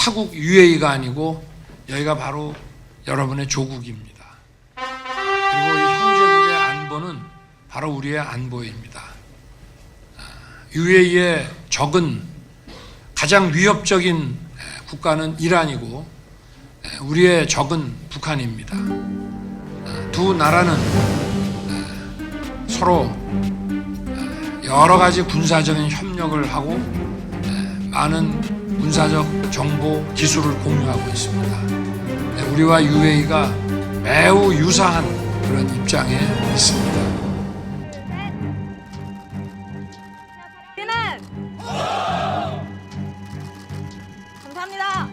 타국 UAE가 아니고 여기가 바로 여러분의 조국입니다. 그리고 이 형제국의 안보는 바로 우리의 안보입니다. UAE의 적은 가장 위협적인 국가는 이란이고 우리의 적은 북한입니다. 두 나라는 서로 여러 가지 군사적인 협력을 하고 많은 군사적 정보 기술을 공유하고 있습니다. 우리와 UAE가 매우 유사한 그런 입장에 있습니다. 우리는 감사합니다.